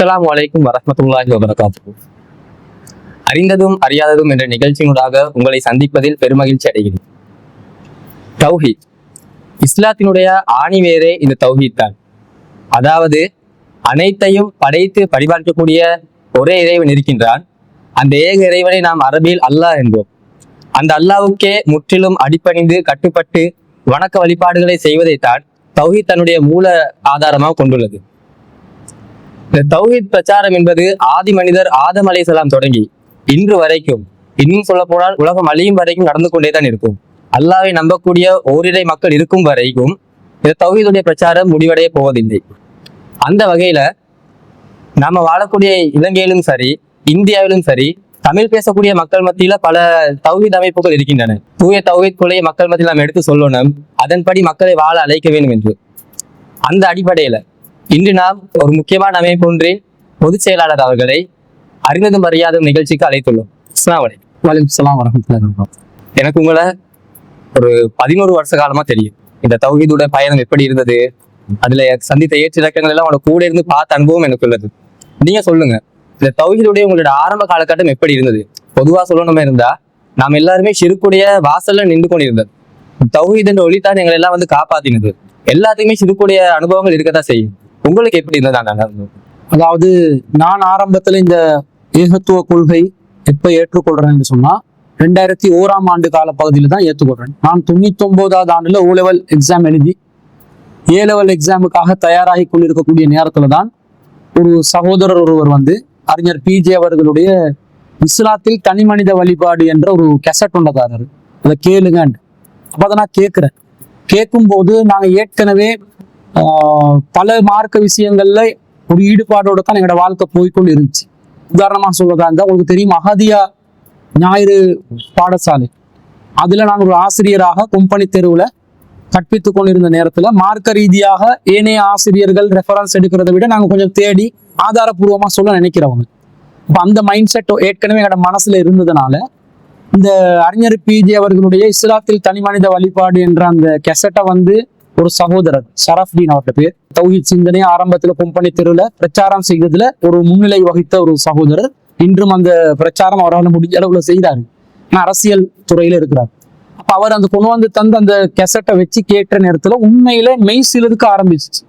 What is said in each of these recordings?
அஸ்லாம் வலைக்கும் வரமத்துல்லாஹி வபரகாத்து அறிந்ததும் அறியாததும் என்ற நிகழ்ச்சியினூடாக உங்களை சந்திப்பதில் பெருமகிழ்ச்சி அடைகிறேன். தௌஹீத். இஸ்லாத்தினுடைய ஆணிவேரே இந்த தௌஹீத் தான். அதாவது அனைத்தையும் படைத்து பரிபார்க்கக்கூடிய ஒரே இறைவன் இருக்கின்றான். அந்த ஏக இறைவனை நாம் அரபியில் அல்லாஹ் என்போம். அந்த அல்லாஹ்வுக்கே முற்றிலும் அடிபணிந்து கட்டுப்பட்டு வணக்க வழிபாடுகளை செய்வதைத்தான் தௌஹீத் தன்னுடைய மூல ஆதாரமாக கொண்டுள்ளது. இந்த தௌஹீத் பிரச்சாரம் என்பது ஆதி மனிதர் ஆதம் அலைஹிஸ்ஸலாம் தொடங்கி இன்று வரைக்கும். இன்னும் சொல்ல போனால் உலகம் அழியும் வரைக்கும் நடந்து கொண்டே தான் இருக்கும். அல்லாவை நம்பக்கூடிய ஓரிரை மக்கள் இருக்கும் வரைக்கும் இந்த தௌஹீதுடைய பிரச்சாரம் முடிவடைய போவதில்லை. அந்த வகையில நாம வாழக்கூடிய இலங்கையிலும் சரி இந்தியாவிலும் சரி தமிழ் பேசக்கூடிய மக்கள் மத்தியில பல தௌஹீத் அமைப்புகள் இருக்கின்றன. தூய தௌஹீத் கொலையை மக்கள் மத்தியில் நாம் எடுத்து சொல்லணும். அதன்படி மக்களை வாழ அழைக்க வேண்டும் என்று. அந்த அடிப்படையில இன்று நாம் ஒரு முக்கியமான அமைப்பு ஒன்றின் பொதுச் செயலாளர் அவர்களை அறிந்ததும் அறியாதும் நிகழ்ச்சிக்கு அழைத்துள்ளோம். வரமத்துல்லாஹி வபரகாத்துஹு. எனக்கு உங்களை ஒரு பதினோரு வருஷ காலமா தெரியும். இந்த தௌஹீதோட பயணம் எப்படி இருந்தது? அதுல சந்தித்த ஏற்ற இலக்கங்கள் எல்லாம் உங்களோட கூட இருந்து பார்த்த அனுபவம் எனக்கு உள்ளது. நீங்க சொல்லுங்க இந்த தௌஹீதுடைய உங்களோட ஆரம்ப காலகட்டம் எப்படி இருந்தது? பொதுவா சொல்லணுமே இருந்தா நாம் எல்லாருமே சிறுக்குடைய வாசல்ல நின்று கொண்டிருந்தது தௌஹீத் என்ற ஒளித்தான் எங்களை எல்லாம் வந்து காப்பாத்தினது. எல்லாத்துக்குமே சிறுக்குடைய அனுபவங்கள் இருக்கத்தான் செய்யும். உங்களுக்கு எப்படி இருந்தது அந்த அனுபவம்? அதாவது நான் ஆரம்பத்தில் இந்த ஏகத்துவ கொள்கை எப்போ ஏற்றுக்கொள்றேன்னு சொன்னால் ரெண்டாயிரத்தி ஓராம் ஆண்டு கால பகுதியில தான் ஏற்றுக்கொள்றேன். நான் தொண்ணூத்தி ஒன்பதாவது ஆண்டுல ஓ லெவல் எக்ஸாம் எழுதி ஏ லெவல் எக்ஸாமுக்காக தயாராகி கொண்டிருக்கக்கூடிய நேரத்தில் தான் ஒரு சகோதரர் ஒருவர் வந்து அறிஞர் பிஜே அவர்களுடைய இஸ்லாத்தில் தனி மனித வழிபாடு என்ற ஒரு கெசட் ஒன்றதாரர் அதை கேளுங்க அப்போ அதை நான் கேட்குறேன். கேட்கும்போது நாங்கள் ஏற்கனவே பல மார்க்க விஷயங்கள்ல ஒரு ஈடுபாடோட தான் எங்களோட வாழ்க்கை போய்க்கொண்டு இருந்துச்சு. உதாரணமாக சொல்றதா இருந்தால் உங்களுக்கு தெரியும் அகதியா ஞாயிறு பாடசாலை. அதில் நான் ஒரு ஆசிரியராக கொம்பனி தெருவில் கற்பித்து கொண்டிருந்த நேரத்தில் மார்க்க ரீதியாக ஏனைய ஆசிரியர்கள் ரெஃபரன்ஸ் எடுக்கிறத விட நாங்கள் கொஞ்சம் தேடி ஆதாரபூர்வமாக சொல்ல நினைக்கிறவங்க. இப்போ அந்த மைண்ட் செட் ஏற்கனவே எங்களோட மனசில் இருந்ததுனால இந்த அறிஞர் பிஜே அவர்களுடைய இஸ்லாத்தில் தனி மனித வழிபாடு என்ற அந்த கெசட்டை வந்து ஒரு சகோதரர் ஷரஃப்தீன் அவர்கிட்ட பேர். தௌஹித் சிந்தனை ஆரம்பத்துல கொம்பனி தெருவில் பிரச்சாரம் செய்ததுல ஒரு முன்னிலை வகித்த ஒரு சகோதரர். இன்றும் அந்த பிரச்சாரம் அவரால் முடிஞ்ச அளவுல செய்தாரு. அரசியல் துறையில இருக்கிறார். அப்ப அவர் அந்த கொண்டு வந்து தந்த அந்த கெசட்டை வச்சு கேட்ட நேரத்துல உண்மையில மெய் சிலதுக்கு ஆரம்பிச்சிச்சு.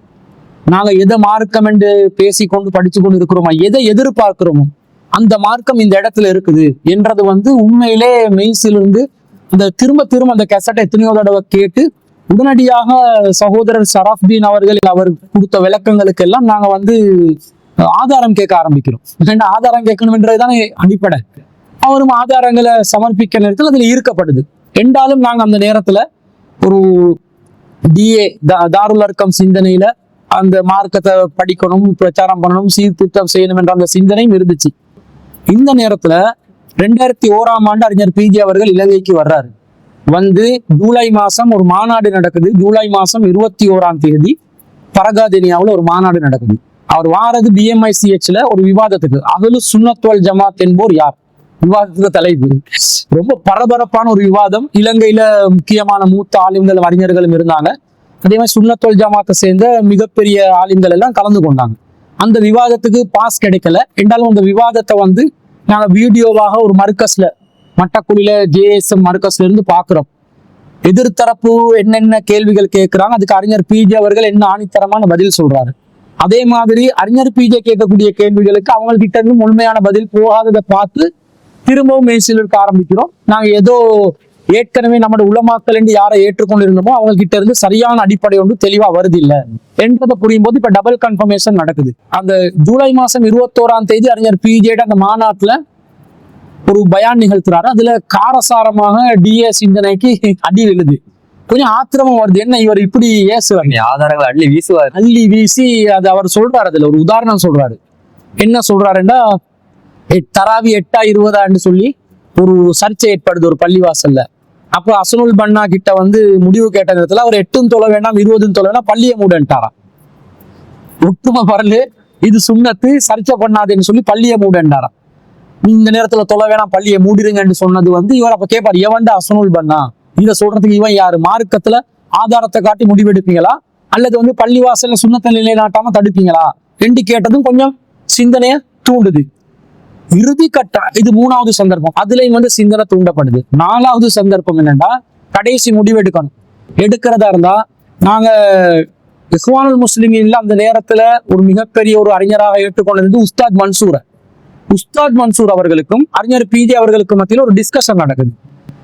நாங்க எதை மார்க்கம் என்று பேசிக்கொண்டு படிச்சு கொண்டு இருக்கிறோமோ எதை எதிர்பார்க்கிறோமோ அந்த மார்க்கம் இந்த இடத்துல இருக்குது என்றது வந்து உண்மையிலே மெய்சிலிருந்து அந்த திரும்ப திரும்ப அந்த கெசட்டை எத்தனையோ தடவை கேட்டு உடனடியாக சகோதரர் சராஃப்தீன் அவர்கள் அவர் கொடுத்த விளக்கங்களுக்கு எல்லாம் நாங்க வந்து ஆதாரம் கேட்க ஆரம்பிக்கிறோம். ஏன்னா ஆதாரம் கேட்கணும்ன்றதுதானே அடிப்படை. அவரும் ஆதாரங்களை சமர்ப்பிக்க நேரத்தில் அதில் ஈர்க்கப்படுது. என்றாலும் நாங்கள் அந்த நேரத்தில் ஒரு டிஏ தாருல் அர்க்கம் சிந்தனையில அந்த மார்க்கத்தை படிக்கணும் பிரச்சாரம் பண்ணணும் சீர்திருத்தம் செய்யணும் என்ற அந்த சிந்தனையும் இருந்துச்சு. இந்த நேரத்துல ரெண்டாயிரத்தி ஓராம் ஆண்டு அறிஞர் பிஜி அவர்கள் இலங்கைக்கு வர்றாரு. வந்து ஜூலை மாசம் ஒரு மாநாடு நடக்குது. ஜூலை மாசம் இருபத்தி ஓராம் தேதி பரகாதினியாவில் ஒரு மாநாடு நடக்குது. அவர் வாரது பிஎம்ஐசிஹெச்ல ஒரு விவாதத்துக்கு. அகலு சுண்ணத்தோல் ஜமாத் என்போர் யார்? விவாதத்துக்கு தலைப்பு. ரொம்ப பரபரப்பான ஒரு விவாதம். இலங்கையில முக்கியமான மூத்த ஆலிம்கள் அறிஞர்களும் இருந்தாங்க. அதே மாதிரி சுண்ணத்தோல் ஜமாத்தை சேர்ந்த மிகப்பெரிய ஆலிம்கள் எல்லாம் கலந்து கொண்டாங்க. அந்த விவாதத்துக்கு பாஸ் கிடைக்கல. என்றாலும் அந்த விவாதத்தை வந்து நாங்கள் வீடியோவாக ஒரு மர்க்கஸ்ல மட்டக்குடியில ஜேஎஸ்எம் மர்க்கஸ்ல இருந்து பாக்குறோம். எதிர்த்தரப்பு என்னென்ன கேள்விகள் கேட்கிறாங்க அதுக்கு அறிஞர் பிஜே அவர்கள் என்ன ஆணித்தரமான பதில் சொல்றாரு. அதே மாதிரி அறிஞர் பிஜே கேட்கக்கூடிய கேள்விகளுக்கு அவங்கள்கிட்ட இருந்து முழுமையான பதில் போகாததை பார்த்து திரும்பவும் மேசிலிருக்க ஆரம்பிக்கிறோம். நாங்க ஏதோ ஏற்கனவே நம்மளோட உளமாக்கல் என்று யாரை ஏற்றுக்கொண்டு இருந்தோமோ அவங்க கிட்ட இருந்து சரியான அடிப்படை ஒன்று தெளிவா வருது இல்ல என்றதை புரியும் போது இப்ப டபுள் கன்ஃபர்மேஷன் நடக்குது. அந்த ஜூலை மாசம் இருபத்தோராம் தேதி அறிஞர் பிஜேட அந்த மாநாட்டுல ஒரு பயான் நிகழ்த்துறாரு. அதுல காரசாரமாக டிஏ சிந்தனைக்கு அடி விழுது. கொஞ்சம் ஆத்திரமும் வருது. என்ன இவர் இப்படி ஏசுவார் ஆதாரங்களை அள்ளி வீசுவார். அள்ளி வீசி அது அவர் சொல்றாரு. அதுல ஒரு உதாரணம் சொல்றாரு. என்ன சொல்றாருன்னா தராவி எட்டா இருபதான்னு சொல்லி ஒரு சர்ச்சை ஏற்படுது ஒரு பள்ளிவாசல்ல. அப்ப அசனுல் பன்னா கிட்ட வந்து முடிவு கேட்ட நேரத்துல அவர் எட்டும் தொலை வேண்டாம் இருபதும் தொலை வேண்டாம் பள்ளியை மூடன்ட்டாராம். ஒட்டும பரலு இது சுண்ணத்து சர்ச்சை பண்ணாதேன்னு சொல்லி பள்ளியை மூடன்ட்டாராம். இந்த நேரத்துல தொலை வேணாம் பள்ளியை மூடிருங்கன்னு சொன்னது வந்து இவர் அப்ப கேட்பார் எவன்டா அசனுல் பண்ணா இத சொல்றதுக்கு இவன் யாரு? மார்க்கத்துல ஆதாரத்தை காட்டி முடிவெடுப்பீங்களா? அல்லது வந்து பள்ளிவாசல்ல சுண்ணத்தை நிலைநாட்டாம தடுப்பீங்களா? ரெண்டு கேட்டதும் கொஞ்சம் சிந்தனையை தூண்டுது. இறுதி கட்ட இது மூணாவது சந்தர்ப்பம். அதுலயும் வந்து சிந்தனை தூண்டப்படுது. நாலாவது சந்தர்ப்பம் என்னன்னா கடைசி முடிவு எடுக்கணும் எடுக்கிறதா இருந்தா நாங்க இஸ்வானுல் முஸ்லிமின்ல அந்த நேரத்துல ஒரு மிகப்பெரிய ஒரு அறிஞராக ஏற்றுக்கொண்டது உஸ்தாத் மன்சூரை. உஸ்தாத் மன்சூர் அவர்களுக்கும் அறிஞர் பிஜே அவர்களுக்கும் மத்தியில் ஒரு டிஸ்கஷன் நடக்குது.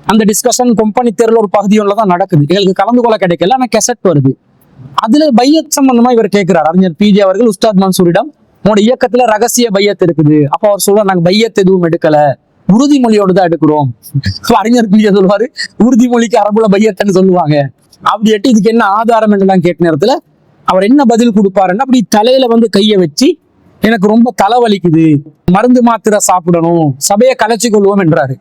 அந்த டிஸ்கஷன் கொம்பனி தேர்ல ஒரு பகுதியோட தான் நடக்குது. எங்களுக்கு கலந்து கொள்ள கிடைக்கல ஆனால் கெசட் வருது. அதுல பையத் சம்பந்தமா இவர் கேட்கிறார் அறிஞர் பிஜே அவர்கள் உஸ்தாத் மன்சூரிடம் உங்களோட இயக்கத்துல ரகசிய பையத் இருக்குது. அப்ப அவர் சொல்ற நாங்க பையத் எதுவும் எடுக்கல. உறுதிமொழியோடு தான் எடுக்கிறோம். அறிஞர் பிஜே சொல்லுவாரு உறுதிமொழிக்கு அரபுல பையத்துன்னு சொல்லுவாங்க. அப்படி எட்டு இதுக்கு என்ன ஆதாரம் என்றெல்லாம் கேட்ட நேரத்துல அவர் என்ன பதில் கொடுப்பாருன்னா அப்படி தலையில வந்து கையை வச்சு எனக்கு ரொம்ப தலைவலிக்குது. மருந்து மாத்திரை சாப்பிடணும். சபையை கலைச்சு கொள்வோம் என்றாரு.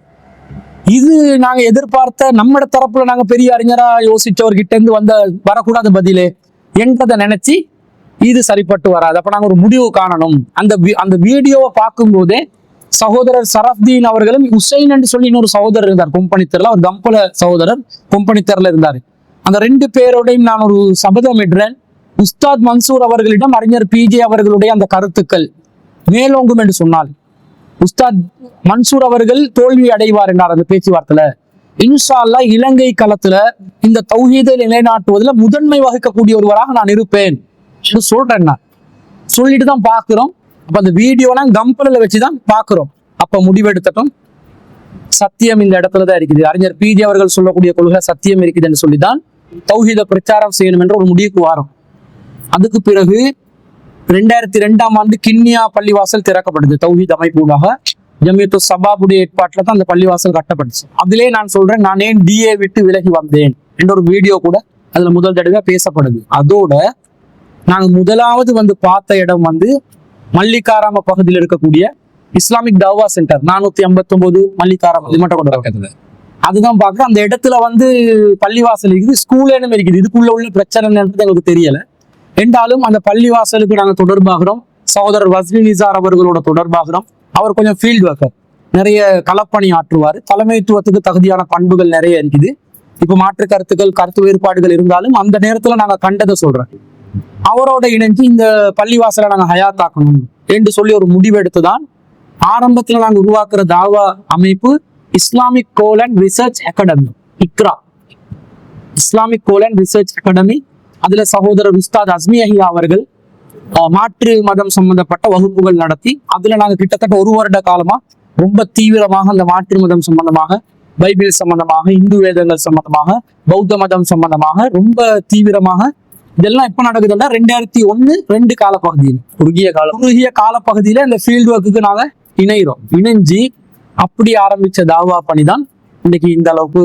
இது நாங்க எதிர்பார்த்த நம்மட தரப்புல நாங்க பெரிய அறிஞரா யோசிச்சவர்கிட்ட இருந்து வந்த வரக்கூடாத பதிலே. என்றதை நினைச்சு இது சரிப்பட்டு வராது. அப்ப நாங்க ஒரு முடிவு காணணும். அந்த அந்த வீடியோவை பார்க்கும்போதே சகோதரர் சரஃப்தீன் அவர்களும் உசைன் என்று சொல்லி இன்னொரு சகோதரர் இருந்தார். கொம்பனித்தர்ல அவர் கம்பல சகோதரர் கொம்பனித்தர்ல இருந்தார். அந்த ரெண்டு பேரோடையும் நான் ஒரு சபதம் இடுறேன். உஸ்தாத் மன்சூர் அவர்களிடம் அறிஞர் பிஜே அவர்களுடைய அந்த கருத்துக்கள் மேலோங்கும் என்று சொன்னால் உஸ்தாத் மன்சூர் அவர்கள் தோல்வி அடைவார் என்றார் அந்த பேச்சுவார்த்தையில. இன்ஷா இலங்கை களத்துல இந்த தௌஹீதை நிலைநாட்டுவதில் முதன்மை வகிக்கக்கூடிய ஒருவராக நான் இருப்பேன் என்று சொல்றேன் நான். சொல்லிட்டு தான் பார்க்குறோம். அப்போ அந்த வீடியோலாம் கம்பினரில் வச்சு தான் பார்க்குறோம். அப்போ முடிவெடுத்தட்டும். சத்தியம் இந்த இடத்துல தான் இருக்குது. அறிஞர் பிஜே அவர்கள் சொல்லக்கூடிய கொள்கை சத்தியம் இருக்குதுன்னு சொல்லி தான் தௌஹீத பிரச்சாரம் செய்யணும் என்ற ஒரு முடிவுக்கு வாரம். அதுக்கு பிறகு ரெண்டாயிரத்தி ரெண்டாம் ஆண்டு கிண்ணியா பள்ளிவாசல் திறக்கப்படுது தௌஹீத் அமைப்பூடாக ஜமியத்து சபாபுடைய ஏற்பாட்டில் தான் அந்த பள்ளிவாசல் கட்டப்பட்டுச்சு. அதிலே நான் சொல்றேன் நான் ஏன் டிஏ விட்டு விலகி வந்தேன் என்ற ஒரு வீடியோ கூட அதுல முதல் தடவை பேசப்படுது. அதோட நாங்க முதலாவது வந்து பார்த்த இடம் வந்து மல்லிகாராம பகுதியில் இருக்கக்கூடிய இஸ்லாமிக் தவா சென்டர். நானூத்தி ஐம்பத்தி ஒன்பது மல்லிகாராம இது மட்டும் கொண்டு அதுதான் பார்க்குறோம் அந்த இடத்துல வந்து பள்ளிவாசல் இருக்குது ஸ்கூல் என்னமே இருக்குது. இதுக்குள்ள உள்ள பிரச்சனை எங்களுக்கு தெரியல. என்றாலும் அந்த பள்ளிவாசலுக்கு நாங்க தொடர்பாகிறோம். சகோதரர் வஸ்லி நிசார் அவர்களோட தொடர்பாகிறோம். அவர் கொஞ்சம் ஃபீல்டு ஒர்க்கர் நிறைய களப்பணி ஆற்றுவார். தலைமைத்துவத்துக்கு தகுதியான பண்புகள் நிறைய இருக்குது. இப்போ மாற்று கருத்துக்கள் கருத்து வேறுபாடுகள் இருந்தாலும் அந்த நேரத்துல நாங்க கண்டதை சொல்றேன் அவரோட இணைஞ்சு இந்த பள்ளிவாசலை நாங்க ஹயாத்தாக்கணும் என்று சொல்லி ஒரு முடிவெடுத்து தான் ஆரம்பத்துல நாங்கள் உருவாக்குற தாவா அமைப்பு Islamic call and research academy Iqra. Islamic call and research academy அதுல சகோதரர் உஸ்தாத் அஸ்மி அஹியா அவர்கள் மாற்று மதம் சம்பந்தப்பட்ட வகுப்புகள் நடத்தி அதுல நாங்க கிட்டத்தட்ட ஒரு வருட காலமா ரொம்ப தீவிரமாக அந்த மாற்று மதம் சம்பந்தமாக பைபிள் சம்பந்தமாக இந்து வேதங்கள் சம்பந்தமாக பௌத்த மதம் சம்பந்தமாக ரொம்ப தீவிரமாக இதெல்லாம் எப்ப நடக்குதுன்னா ரெண்டாயிரத்தி ஒண்ணு ரெண்டு காலப்பகுதியில். குறுகிய காலம். குறுகிய காலப்பகுதியில இந்த ஃபீல்டு ஒர்க்குக்கு நாங்க இணைகிறோம் இணைஞ்சு அப்படி ஆரம்பிச்ச தாவா பணி தான் இன்னைக்கு இந்த அளவுக்கு